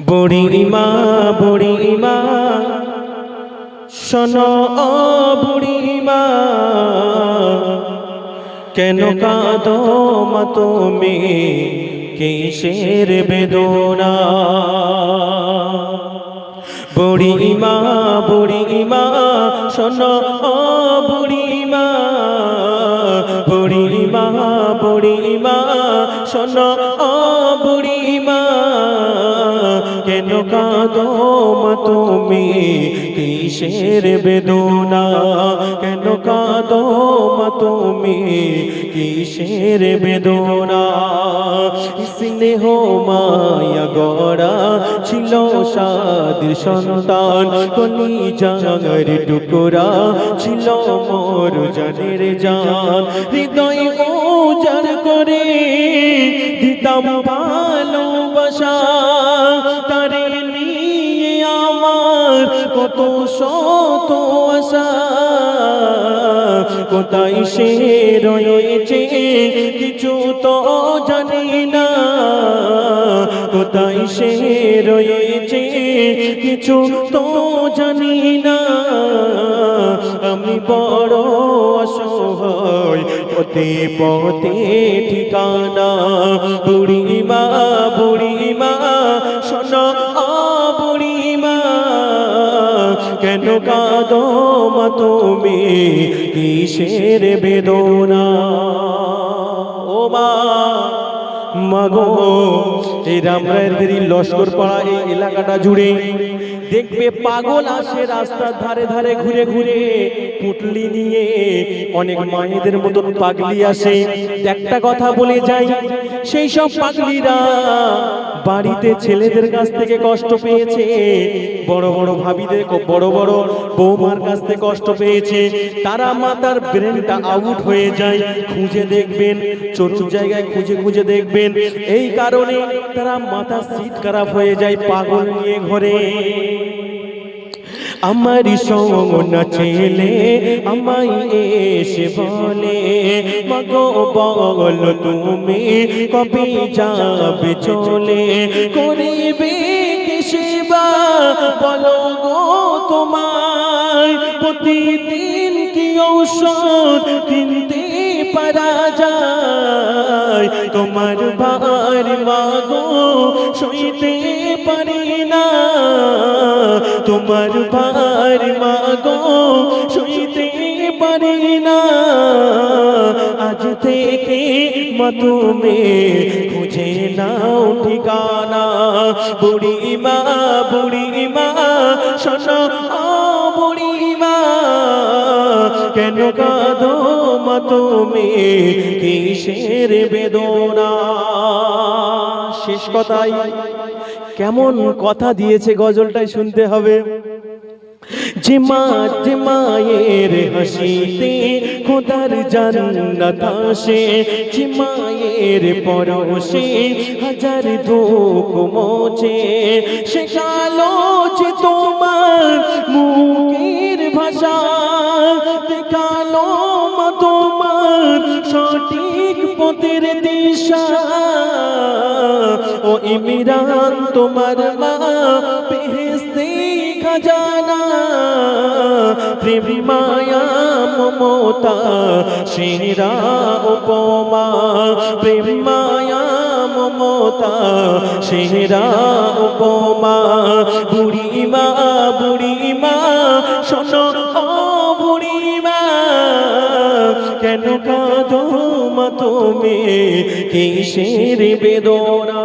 বুড়িমা বুড়িমা শোনো ও বুড়িমা কেন কাঁদো মা তুমি কিসের বেদনা? বুড়িমা বুড়িমা শোনো ও বুড়িমা বুড়িমা বুড়িমা শোনো ও কাঁদো মা তুমি, কিসের বেদনা? কেন কাঁদো মা তুমি, কিসের বেদনা? স্নেহ মায়া গড়া ছিল সাদের সন্তান, কলি জাঙের টুকরা ছিল মোর জানের জান। হৃদয় উজাড় করে দিতাম ভালোবাসা কোথায় সে রয়েছে, কিছু তো জানি না। কোথায় সে রয়েছে, কিছু তো জানি না। আমি বড় অসহায়, পথে পথে ঠিকানা, বুড়িমা বুড়িমা শোনো কেন কাঁদো তুমি কিসের বেদনা? ও মা, মাগো, এই রামরায়ের লস্কর পাড়া এই এলাকাটা জুড়ে দেখবে পাগল আসে রাস্তার ধারে ধারে ঘুরে ঘুরে, পুটলি নিয়ে অনেক মায়েদের মতন পাগলি আসে। একটা কথা বলে যাই, সেই সব পাগলিরা বাড়িতে ছেলেদের কাছ থেকে কষ্ট পেয়েছে। বড় বড় ভাবিদের বড় বড় বৌমার কাছ থেকে কষ্ট পেয়েছে। তারা মাতার ব্রেনটা আউট হয়ে যায়। খুঁজে দেখবেন চতুর জায়গায় খুঁজে খুঁজে দেখবেন। এই কারণে তারা মাথা সিট খারাপ হয়ে যায়, পাগল নিয়ে ঘরে। আমার সোনা ছেলে, আমায় এসে বলে, মগো বল তুমি কবে যাবে চলে? করিবে সেবা? বলো গো তোমার প্রতিদিন কি ঔষধ কিনতে পারা যায়? তোমার ভার মাগো সইতে পারি না। তোমার ভার মাগো, সইতে পারি না। আজ থেকে মা তুমি খুঁজে নাও ঠিকানা। বুড়িমা বুড়িমা, শোনো ও বুড়িমা, কেন কাঁদো মা তুমি কিসের বেদনা? শেষ কথাই। কেমন কথা দিয়েছে গজলটাই শুনতে হবে। যে মা, যে মায়ের হাসিতে খোদার জান্নাত আসে, যে মায়ের পরশে হাজার দুঃখ মোচে সে কালো যে তোমার মুখের ভাষা দেখাল মা তোমার সঠিক পথের দিশা। ইমিরান, তোমার মা পেহেস্তে খাজানা। প্রেম মায়া, মমতা, সেরা উপমা। প্রেম মায়া, মমতা, সেরা উপমা। বুড়িমা বুড়িমা, শোনো, ও বুড়িমা, কেন কাঁদো? মা তুমি কিসের বেদনা?